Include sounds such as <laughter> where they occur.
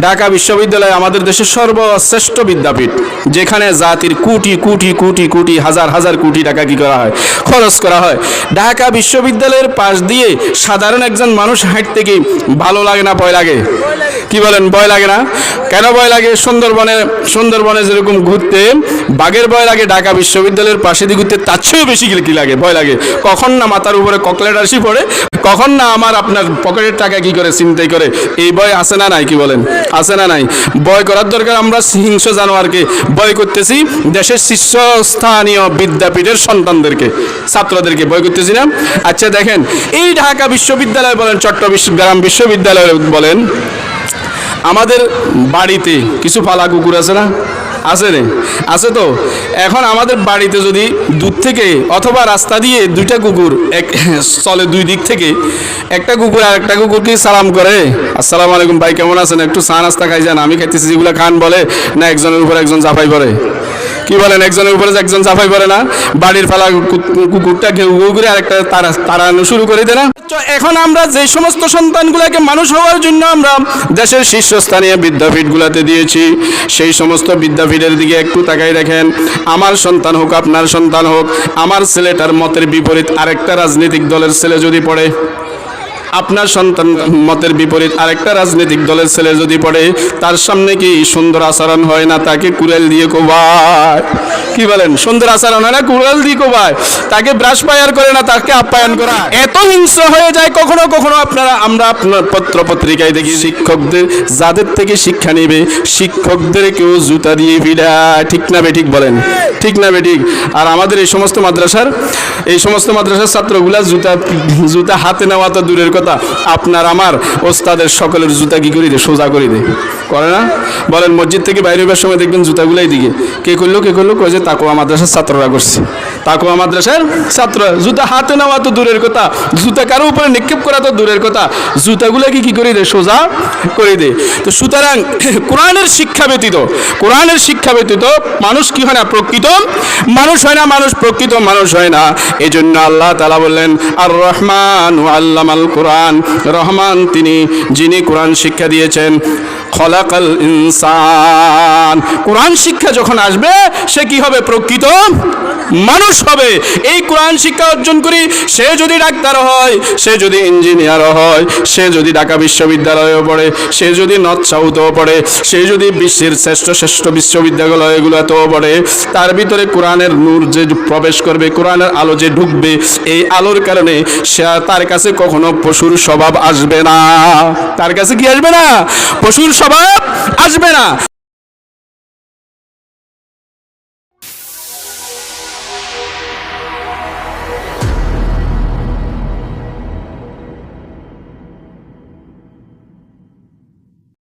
ঢাকা বিশ্ববিদ্যালয় আমাদের দেশের সর্বশ্রেষ্ঠ বিদ্যাপীঠ। যেখানে জাতির কোটি কোটি কোটি কোটি, হাজার হাজার কোটি টাকা কি করা হয়? খরচ করা হয়। ঢাকা বিশ্ববিদ্যালয়ের পাশ দিয়ে সাধারণ একজন মানুষ হাঁটতে কি ভালো লাগে না, ভয় লাগে? কি বলেন, ভয় লাগে না? কেন ভয় লাগে? সুন্দরবনে সুন্দরবনে যেরকম ঘুরতে, বাঘের ভয় লাগে, ঢাকা বিশ্ববিদ্যালয়ের পাশে দিয়ে ঘুরতে, তার চেয়েও বেশি কি লাগে? ভয় লাগে। কখন না মাথার উপরে ককলেট আসি পড়ে, কখন না আমার আপনার পকেটের টাকা কি করে চিন্তাই করে? এই ভয় আছে না নাই, কি বলেন? আছে না নাই। ভয় করার দরকার, আমরা হিংস্র জানোয়ারকে ভয় করতেছি, দেশের শীর্ষস্থানীয় বিদ্যাপীঠের সন্তানদেরকে, ছাত্রদেরকে ভয় করতেছি না। আচ্ছা দেখেন, এই ঢাকা বিশ্ববিদ্যালয় বলেন, চট্টগ্রাম বিশ্ববিদ্যালয় বলেন আমাদের বাড়িতে কিছু পালা কুকুর আছে না? আছে রে। আছে তো? এখন আমাদের বাড়িতে যদি দূর থেকে অথবা রাস্তা দিয়ে দুইটা কুকুর এক <laughs> চলে দুই দিক থেকে, একটা কুকুর আর একটা কুকুরকে সালাম করে? আসসালামু আলাইকুম ভাই, কেমন আছেন? একটু চা নাস্তা খাই যান, আমি খাইতেছি যেগুলো খান বলে, না একজনের উপর একজন জাফাই পড়ে। কি বলেন, একজনের উপরে একজন সাফাই পড়ে না, বাড়ির ফালা কুকুরটা ঘেউ ঘেউ করে আরেকটা তারা, তাড়ানো শুরু করে দেয় না। এখন আমরা যে সমস্ত সন্তানগুলোকে মানুষ হওয়ার জন্য আমরা দেশের শীর্ষস্থানীয় বিদ্যাপীঠগুলোতে দিয়েছি, সেই সমস্ত বিদ্যাপীঠের দিকে একটু তাকাই দেখেন। আমার সন্তান হোক, আপনার সন্তান হোক, আমার ছেলেটার মতের বিপরীত আরেকটা রাজনৈতিক দলের ছেলে যদি পড়ে আপনার সন্তান মতের বিপরীত আরেকটা রাজনৈতিক দলের ছেলে যদি পড়ে, তার সামনে কি সুন্দর আচরণ হয় না তাকে কুড়াল দিয়ে কোবায়? কি বলেন, সুন্দর আচরণ হয় না, কুড়াল দিয়ে কোবায়? তাকে ব্রাশ পায়ার করে না, তাকে আপ্যায়ন করা? এত হিংস্র হয়ে যায়, কখনো কখনো আপনারা, আমরা আপনার পত্র পত্রিকায় দেখি শিক্ষকদের, যাদের থেকে শিক্ষা নেবে, শিক্ষকদের কেউ জুতা দিয়ে ভিড়ায়। ঠিক না বে, ঠিক বলেন, ঠিক না বে, ঠিক। আর আমাদের এই সমস্ত মাদ্রাসার, এই সমস্ত মাদ্রাসার ছাত্রগুলা জুতা জুতা হাতে নেওয়া তো দূরের কথা আপনার আমার ওস্তাদের সকলের জুতা কি করি দে, সোজা করি দে। করে না? বলেন, মসজিদ থেকে বাইরে হবার সময় দেখবেন জুতাগুলাই দিকে কে করল কে করল? কয়ে যে তাকুয়া মাদ্রাসার ছাত্ররা করছে। তাকুয়া মাদ্রাসার ছাত্র। জুতা হাতে নেওয়া তো দূরের কথা। জুতা কারও উপরে নিক্ষেপ করা তো দূরের কথা। জুতাগুলোকে কি করে দে? সোজা করে দে। তো সুতরাং <coughs> কোরআনের শিক্ষা ব্যতীত, কোরআনের শিক্ষা ব্যতীত মানুষ কি হয় না প্রকৃত? মানুষ হয় না, মানুষ প্রকৃত মানুষ হয় না। এই জন্য আল্লাহ তালা বললেন আর রহমান ও আল্লামাল কোরআন। রহমান তিনি, যিনি কোরআন শিক্ষা দিয়েছেন। খলাকাল ইনসান। কোরআন শিক্ষা যখন আসবে, সে কি হবে? প্রকৃত মানুষ হবে। এই কোরআন শিক্ষা অর্জন করি, সে যদি ডাক্তার হয়, সে যদি ইঞ্জিনিয়ার হয়, সে যদি ঢাকা বিশ্ববিদ্যালয়েও পড়ে, সে যদি নর্থ সাউথও পড়ে, সে যদি বিশ্বের শ্রেষ্ঠ শ্রেষ্ঠ বিশ্ববিদ্যালয়গুলোতেও পড়ে, তার ভিতরে কোরআনের নূর যে প্রবেশ করবে, কোরআনের আলো যে ঢুকবে, এই আলোর কারণে সে তার কাছে কখনো পশুর স্বভাব আসবে না। তার কাছে কি আসবে না? পশুর স্বভাব আসবে না।